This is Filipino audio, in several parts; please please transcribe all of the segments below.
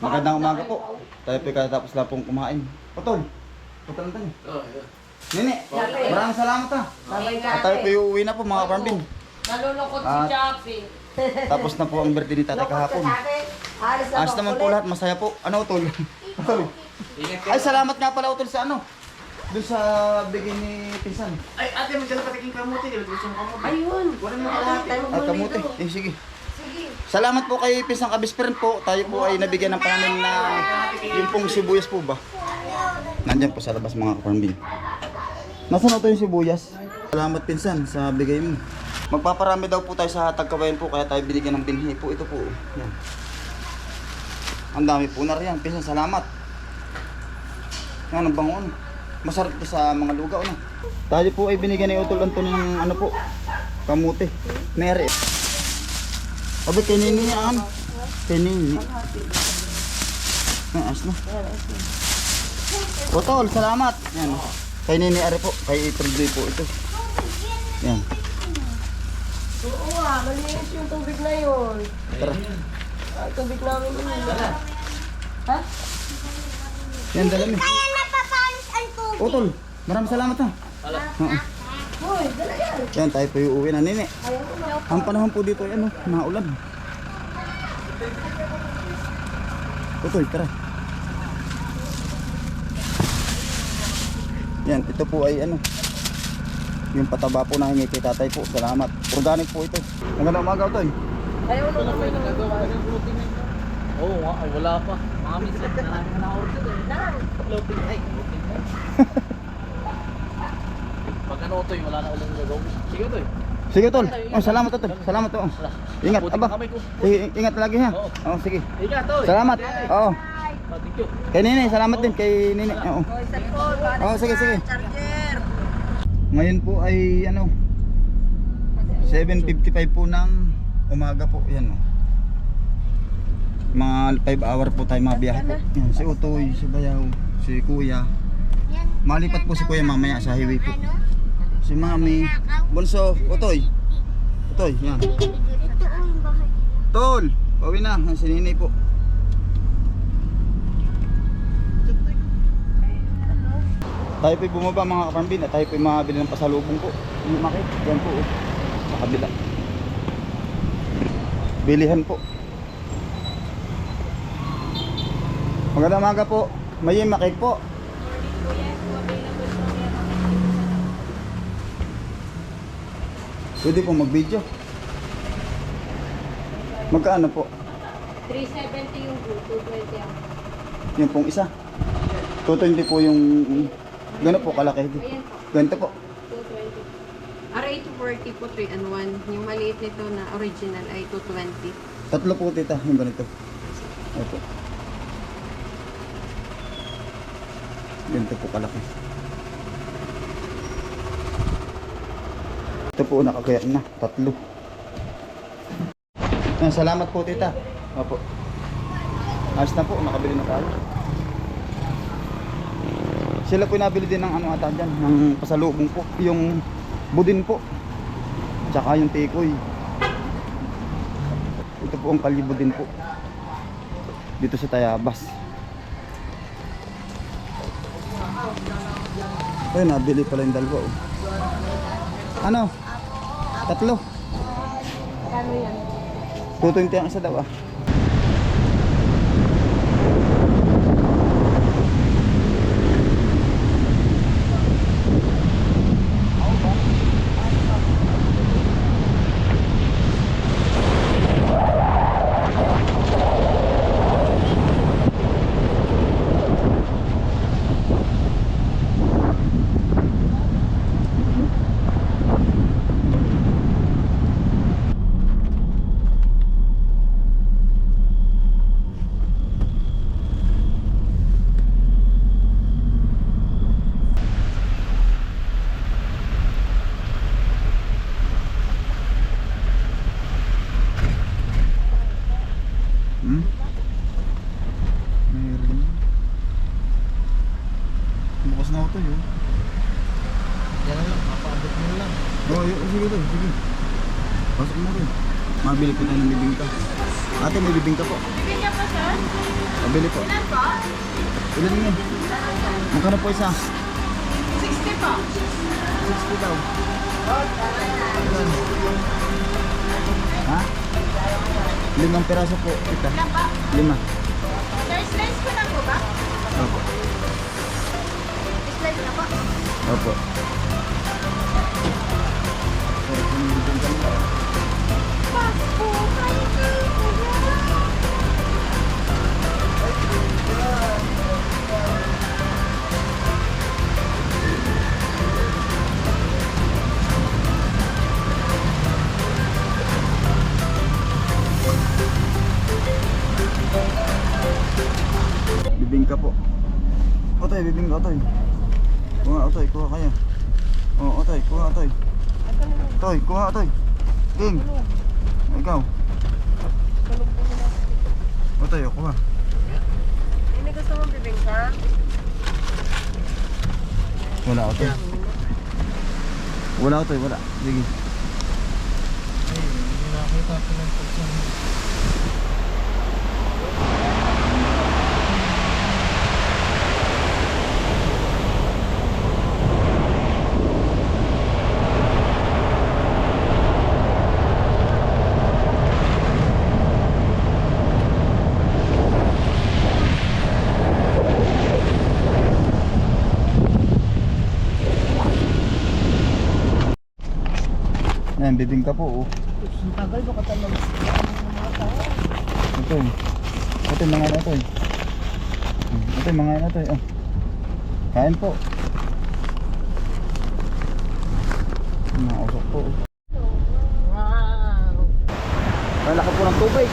Magandang umaga po. Tayo po katapos lang pong kumain. Potol, potol tayo. Nene, maraming salamat ha. At tayo po uuwi na po mga kapambin. Nalulungkot si Ah. Chappy. Tapos na po ang birthday ni tatay kahapon. Ayos naman po lahat, masaya po. Ano utol? Utol. Ay, salamat nga pala utol sa ano. Doon sa bigay ni Pinsan. Ay, ate, magkano patiking kamuti? Di ba gusto mo kamuti? Ayun. Wala mo kalahati. At kamuti. Eh, sige. Salamat po kay Pinsan Kabisperen po. Tayo po ay nabigyan ng pananim na yung pong sibuyas po ba? Nandyan po sa labas mga kapambin. Nasaan ito yung sibuyas? Salamat Pinsan sa bigay mo. Magpaparami daw po tayo sa tagkabayan po kaya tayo binigyan ng binhi po. Ito po. Yan. Ang dami po na riyan. Pinsan salamat. Yan ang bango. ano. Masarap po sa mga lugaw. Ano? Tayo po ay binigyan ni Utol Anton ng ano po. Kamuti. Nere. Abi, kay Nini yan. Kay Nini. Ay, as na. Utol, salamat. Yan. Kay Nini Ari po. Kay April po ito. Yan. Oo ah, malinis yung tubig na yun. Tara. Ah, tubig namin yun. Ha? Yan, dala mo. Kaya napapalis ang tubig. Utol, maraming salamat ha. Oo. Hoy, dala yan. Yan, tayo po uuwi na Nini. Ang panahon po dito ay ano, maulan. Utol, tara. Yan, ito po ay ano, yung pataba po na hingi kay tatay po. Salamat. Organic po ito. Magandang umaga, Utol. Ayaw na naman yung Oo nga, ay wala pa. Mga minsan na namin na order eh. Floating ay, floating na. Ano to, wala na ulit gagawin. Sige to. Sige, Utol. Oh, salamat, Utol. Salamat, oh. Ingat, Buti aba. I- ingat lagi ha. Oh, sige. Ingat to eh. Salamat. Oo. Oh. Kay Nini, salamat din kay Nini. Oo. Oh, sige, sige. Ngayon po ay ano 7.55 po ng umaga po yan oh. Mga 5 hour po tayo mga biyahe po. Yan, si Utoy, si Bayaw, si Kuya. Malipat po si Kuya mamaya sa highway po. Si Mami, Bunso, Utoy. Utoy, yan. Tol, pauwi na. Yan, si Ninay po. Tayo po'y bumaba mga kapambin at tayo po'y makabili ng pasalubong po. Makit, yan po oh. Sa. Bilihan po. Magandang umaga po. May makik po. Pwede po mag-video. Magkaano po? 370 yung blue, 220 ang. Yung pong isa. 220 po yung gano'n po kalaki. Ayan po, Ganito po. 220. RA240 po 3 and 1. Yung maliit nito na original ay 220. Tatlo po tita, yung ganito. Opo. Ganito po kalaki. Ito po nakakaya na, tatlo. Ah, salamat po tita. Opo. Ayos na po, nakabili na tayo. Sila po nabili din ng ano ata dyan, ng pasalubong po. Yung budin po. Tsaka yung tikoy. Ito po ang kalibo din po. Dito sa Tayabas. Ayun, nabili pala yung dalawa. Oh. Ano? Tatlo. Kano yan? 220 ang isa daw ah. Hmm? Meron. Bukas na ako yun. Yan lang, mapaabot mo lang. Oh, yun, sige to, sige. Pasok mo rin. Nakabili po tayo ng bibingka. Ate, may bibingka po. Bibigyan pa sir? Pabili po. Ilan po? Ilan yun? Magkano po isa? 60 po. 60 daw. Ha? Limang piraso po. Ito. Ilan pa? Lima. Sir, slice ko na po ba? Opo. Slide na po. Opo. Otoy, bibingka otoy. Kuha otoy, kuha kayo. Oh, otoy, kuha otoy. Otoy, kuha otoy. King. Ikaw. Otoy, kuha. Hindi gusto mo bibingka? Wala otoy. Wala otoy, wala. Sige. Ay, hindi nakita ko ng pagsan. Ayan, bibingka po, oh. Ang tagal baka talaga. Ito eh. Ito yung mga ano ito eh. Ito yung mga ano ito eh. Oh. Kain po. Mga usok po. oh. Wow. Ang laki po ng tubig.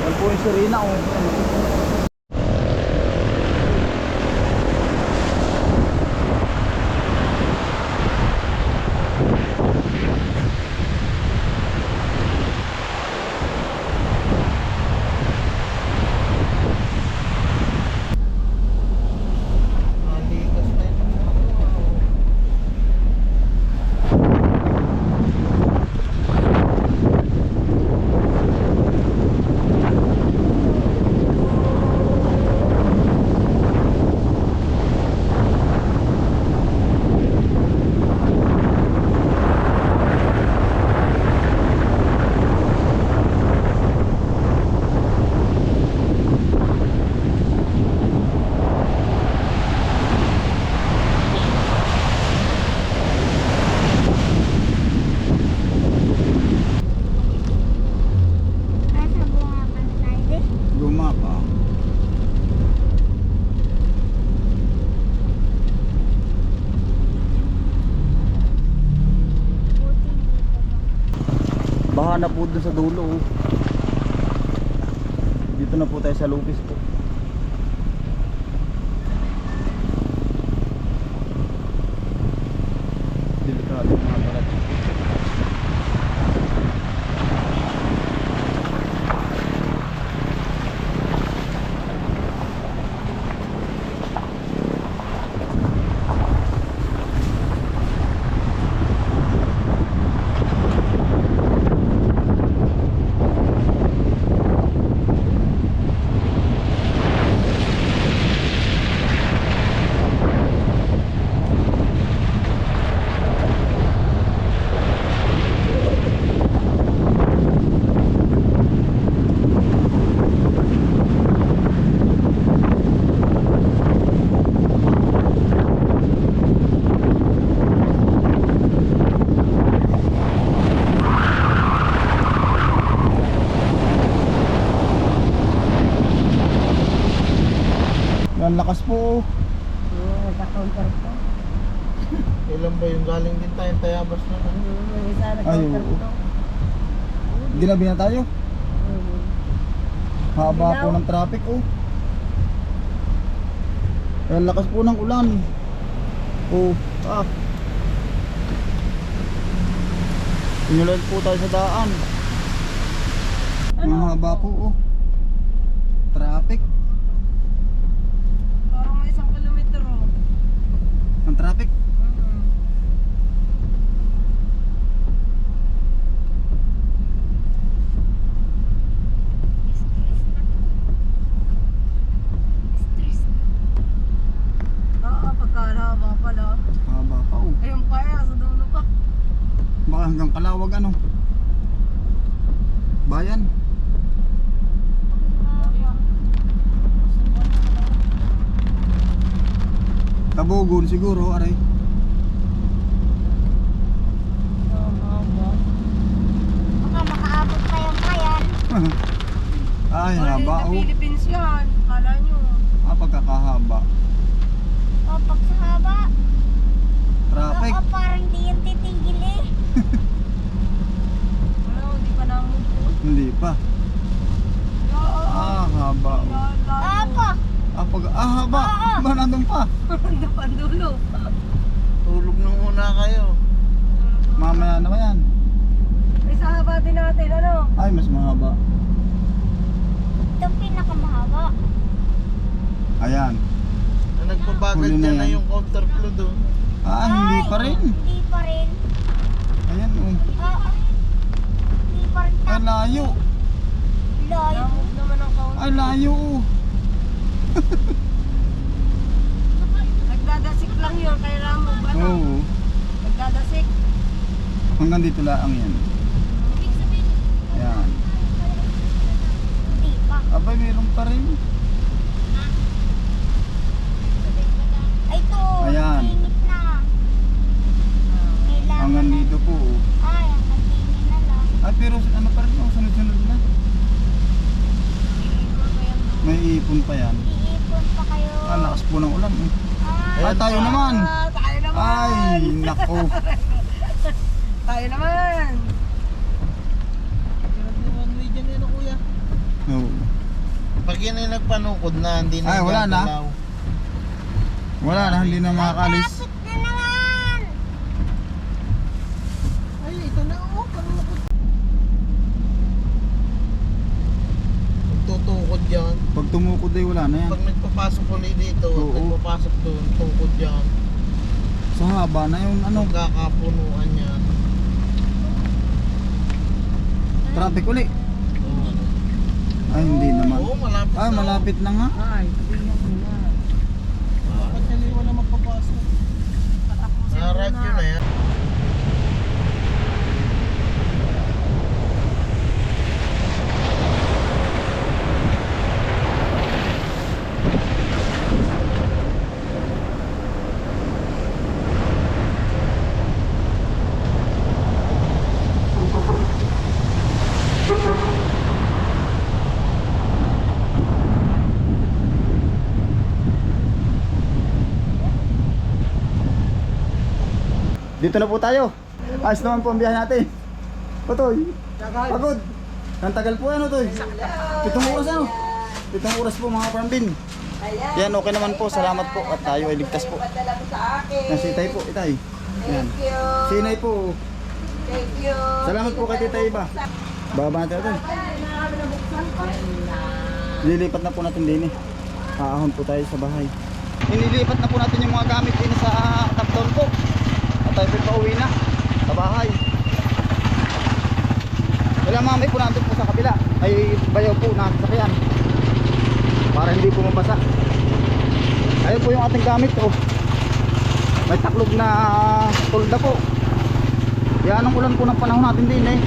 Yan po yung sirena oh. Naligas na ito. Nasa bunga ka tayo. Luma pa. Buti Baha na po dun sa dulo oh. Dito na po tayo sa Lupis po. Ang lakas po oh. Oo, nagka-counter po. Kailan ba yung galing din tayong tayabas na ano? Yung isa Ay, nag-counter oo. po. Ginabi na tayo. Oo. Haba po ng traffic oh. Ang lakas po ng ulan. Oh, ah. Pinulan po tayo sa daan. Mahaba po oh. traffic. Haba pa oh. Ayun pa eh, sa dulo pa. Baka hanggang kalawag ano. Siguro, aray. Baka makaabot pa yung kayan. Ay, Already haba na oh. Philippines yan. Kala nyo. Ah, pagkakahaba. O pag sa haba, Traffic. baka parang di yung titigil eh. Wala, hindi pa namin po. Hindi pa. Ah, haba oh. Apa? Ah, pag, ah, haba. Ba, nandun pa. Hindi pa dulo. Tulog na muna kayo. Mamaya na ba yan? Ay, sa haba din natin, ano? Ay, mas mahaba. Ito pinakamahaba. Ayan. Na nagpabagal Huli na dyan na yan. yung counterflow doon. Ah, hindi Ay, pa rin. Hindi pa rin. Ayan oh. Oo. Hindi pa rin Ay, tapos. layo. Layo. Naman ang kaunti. Ay, layo oh. Nagdadasik lang yun, kaya Ramo, ano? Oo. Nagdadasik. Hanggang dito lang yan. Ayan. Hindi pa. Abay, meron pa rin. Ay, ito. Ayan. Tingit na. Kailangan Hanggang na- dito po. oh. Ay, ang tingin na lang. Ay, pero ano pa rin oh, sunod-sunod na. May ipon pa yan. Iipon pa kayo. Ah, lakas po ng ulan. eh. Ay, Ay, tayo naman. Ah, tayo naman! Ay, nako. Tayo naman! One way dyan yun, kuya. Oo. Pag yan ay nagpanukod na, hindi na Ay, wala na. gagalaw. Wala na, hindi na makakalis. Traffic na naman. Ay, ito na, oh, panukod. Magtutukod yan. Pag tumukod ay wala na yan. Pag nagpapasok ulit dito, Oo. nagpapasok doon, tukod yan. Sa haba na yung ano, Magkakapunuan yan. traffic uli. Ay, hindi naman. Oo, malapit Ay, na. malapit na nga. Ay, sabihin mo na. Bakit yan iwan na magpapasok? Mo radyo na yan. Dito na po tayo. Ayos naman po ang biyahe natin. Otoy, pagod. Ang tagal po ano, Toy? Pitong oras ano? Pitong oras po mga parambin. Yan, okay naman po. Salamat po. At tayo ay ligtas po. Padala mo sa akin. Yan, si Itay po, Itay. Yan. Thank you. Si Inay po. Thank you. Salamat po kay Tita Iba. Bababa natin ito. Lilipat na po natin din eh. Aahon po tayo sa bahay. Inilipat na po natin yung mga gamit din sa top down po. At tayo po pauwi na sa bahay. Wala mamay po natin po sa kabila. Ay bayaw po na sasakyan. Para hindi po mabasa. Ayun po yung ating gamit oh. May taklog na tulda po. Yan ang ulan po ng panahon natin din eh.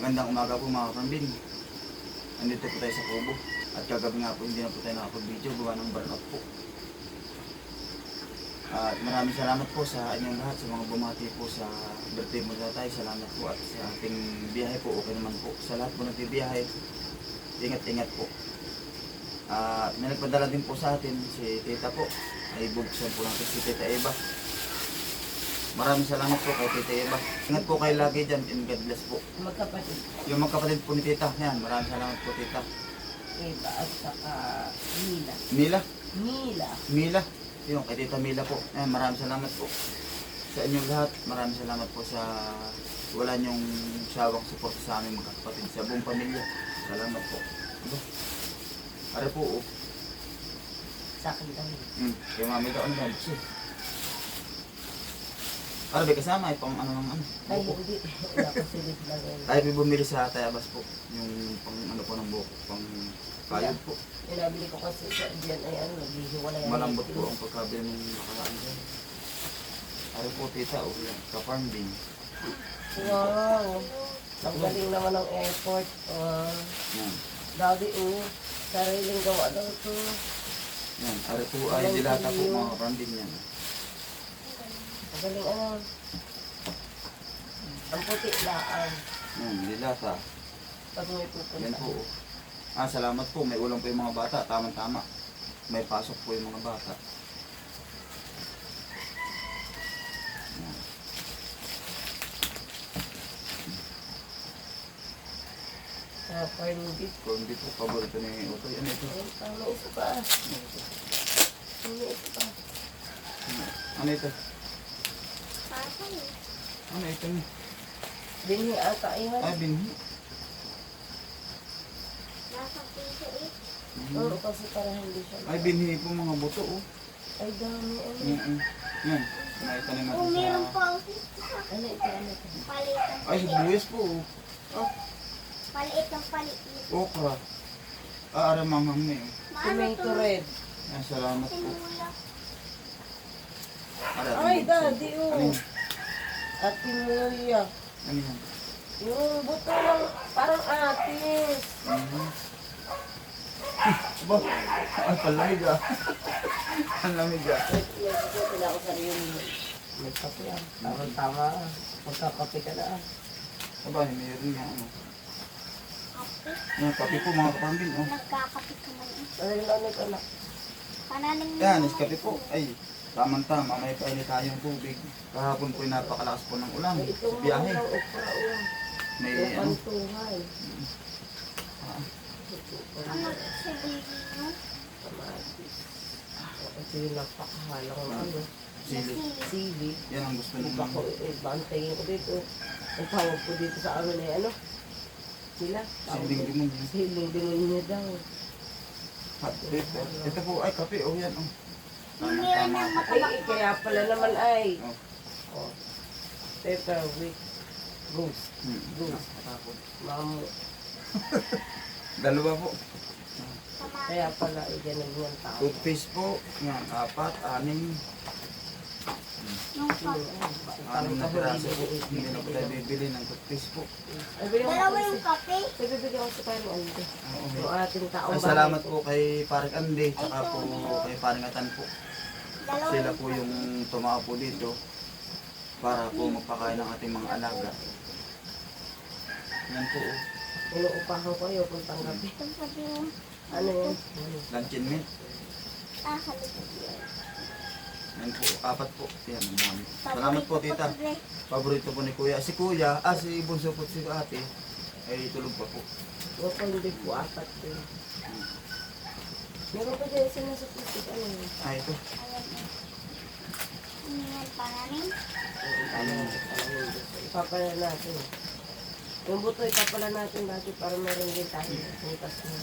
Magandang umaga po mga kapambin. Andito po tayo sa Kubo. At kagabi nga po hindi na po tayo nakapag-video gawa ng burnout po. At maraming salamat po sa inyong lahat sa mga bumati po sa birthday mo tatay. Salamat po at sa ating biyahe po okay naman po. Sa lahat po nagbibiyahe, ingat-ingat po. At may nagpadala din po sa atin si Tita po. Ay bubuksan po natin si Tita Eva. Maraming salamat po kay Tita Eva. Ingat po kayo lagi dyan and God bless po. Magkapatid. Yung magkapatid po ni Tita, yan, maraming salamat po Tita. Eva at saka Mila. Mila, Mila. Mila, yung kay Tita Mila po. Yan, maraming salamat po. Sa inyong lahat, maraming salamat po sa wala niyong sawang support sa aming magkakapatid, sa buong pamilya. Salamat po. Aba, Are po, oh. Sa akin kami. Hmm, kay mami ka, ba? Siya. Para ba kasama, ay pang ano ng ano. Ay, hindi. Wala ko silid yun. Tayo bumili sa Tayabas po. Yung pang ano po ng buko, pang Kayod po. Pinabili ko kasi sa dyan ay ano, naghihiwalay. Malambot po ang pagkabili ng nakaraan dyan. Ano po tita, o yan, ka-farm din. Wow. Ang galing naman ng airport. Uh, Yan. Daddy, oh. Sariling gawa daw ito. Yan, ari po ay dilata po mga ka-farm din yan. Ang galing ano. Ang puti laan. Yan, dilata. Pag may pupunta. Yan po. Ah, salamat po. May ulam po yung mga bata. Tama-tama. May pasok po yung mga bata. Sa farm beef. Kung hindi po paborito ni Utoy, ano ito? Ay, tama isa pa. Tama isa pa. Ano ito? Eh. Ano ito? Dinhi ata yan. Ah, binhi. Eh. Oo, kasi para hindi siya. Ay, binhi po mga buto, oh. Ay, dami. Ano, Mm-mm. Yan. Naitanim Oh, natin meron sa... pa. oh. ano ito, ano ito? Palitan. Ay, sibuyas po, oh. Paliit ng paliit. Okra. Ah, aramanghang na yun. Tomato red. Yan, salamat po. Ay, ano daddy, Ano oh. yan? At tinuya. Ano yan? Yung buto lang, parang atis. Mhm. Aba, ay, palamig ah. Ang lamig ah. Wala ako sa yung may kape ah. Parang tama ah. Pagkakape ka na ah. Aba, mayroon nga ano. Yan, kape po mga kapambin, oh. Nagkakapit ka man yung ano ito na? Pananim Yan, iskape po. Ay, tamang-tama, may painit tayong tubig. Kahapon po napakalakas po ng ulan. Sa mo biyahe. May ano, Ano sa baby mo? Kamatis. Ito yung napakahalang na ano. sili. Sili. Yan ang gusto eh, ko dito. Ang tawag ko dito sa amin ay ano? Sila? Siling demonyo. Siling demonyo daw. Hot pepper. Ito po ay kape, oh yan, oh. Tama-tama. niyang Ay, eh, kaya pala naman ay. Oh. Oh. Pepper with goose. Hmm. Goose. Mamu. Dalawa po. Kaya pala, ay ganun yung tao. Toothpaste po. Yan, apat, anim. Anim na piraso po. Hindi na po tayo bibili ng toothpaste po. Dalawa yung kape. Ay, bibigyan ko sa parang Aldo. Oo. Ating taong Ay, salamat po kay Paring Ande, tsaka po kay Paring Atan po. Sila po yung tumao po dito para po magpakain ng ating mga alaga. Yan po, oh. Inuupahan ko kayo kung sabi mo. Ano yun? luncheon meat. Ah, halika. Yan po, apat po. Yan, ang dami. Salamat po, tita. Paborito po ni Kuya. Si Kuya, ah, si Bunso po si ate, ay tulog pa po. Huwag ko hindi po apat yun. Meron pa dyan sinasapit. Ano yun? Ah, ito. Ayan eh. Ano yan, pananim? Ano? Ipapala natin. Yung buto ipapala natin dati para meron din tayo. Bukas na.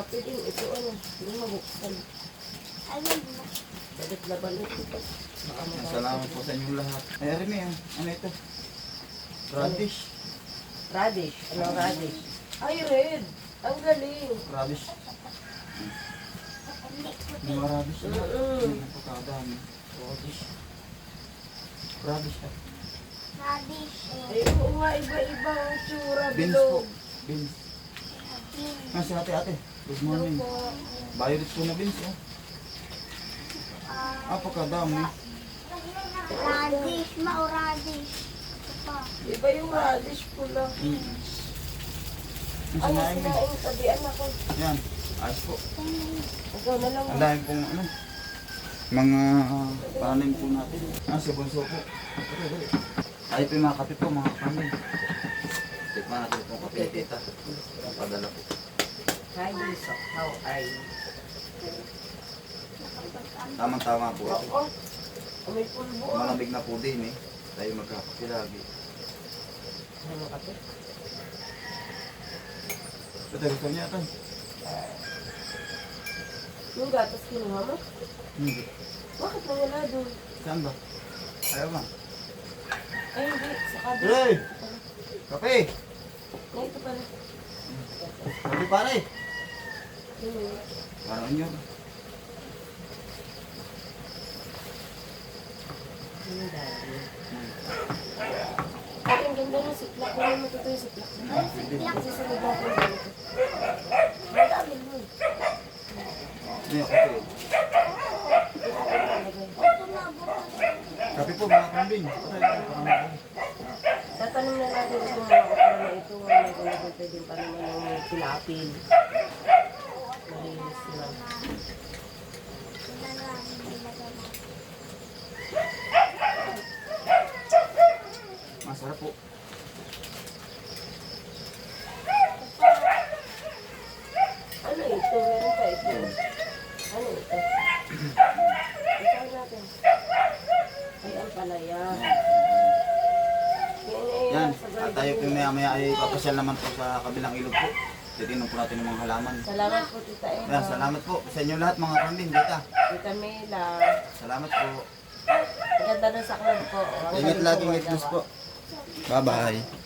Kape din, ito ano, hindi mabuksan. Ayun mo. Dapat laban ito. Yan. Salamat po sa inyong lahat. Ay, Remy, ah. ano ito? Radish. Radish. Ano radish? Ay, red. Ang galing. Radish. Mga radish. Mm-mm. Yan, napakadami. Radish. Radish. Radish. Ay, oo nga, iba-iba ang tsura. Beans bilog. po. Beans. Beans. Ah, si ate, ate. Good morning. Opo. Violet po na beans, oh. Ah, Ah, pagkadami. radish. Mao radish. Ito pa. Iba yung radish pula. Mm. Ang Ay, sinain mo. sinaing tabian ako. Yan. Ayos po. Ikaw na lang. Ang dami pong ano. Mga panim po natin. Ah, si Bunso po. Dali, dali. Ay, po yung mga kape po, mga panim. Tikman natin itong kape ni tita. Padala po. Hi, so how are you? Tamang-tama po ito. Oo. May pulbo. Malamig na po din eh. Tayo magkakape lagi. Ano kape? Ito, gusto niya ito. Yung gatas kinuha mo? Hindi. Bakit nawala doon? Saan ba? Ayaw ba? Ay, hindi. Sa kabila. Hey! Kape! Ay, ito pala. Sabi pare. Hmm. Parang nyo. Ang dami. Ang ganda ng siklak. Kung naman totoo yung siklak. Ay, siklak. Susunod natin dito. Ang dami mo. Ano yung Kape po mga kambing. Tatanong na natin kung mga na ito. Ano kung natin pwede pa naman yung tilapil. Malinis lang. Masarap ay papasyal naman po sa kabilang ilog po. Titignan po natin yung mga halaman. Salamat po, Tita Eva. Yan, salamat po sa inyo lahat mga kambing. Dita. Tita Mela. Salamat po. Ang ganda ng saklan po. Ang Ingat galing lagi, po ingat magawa. po. Bye-bye.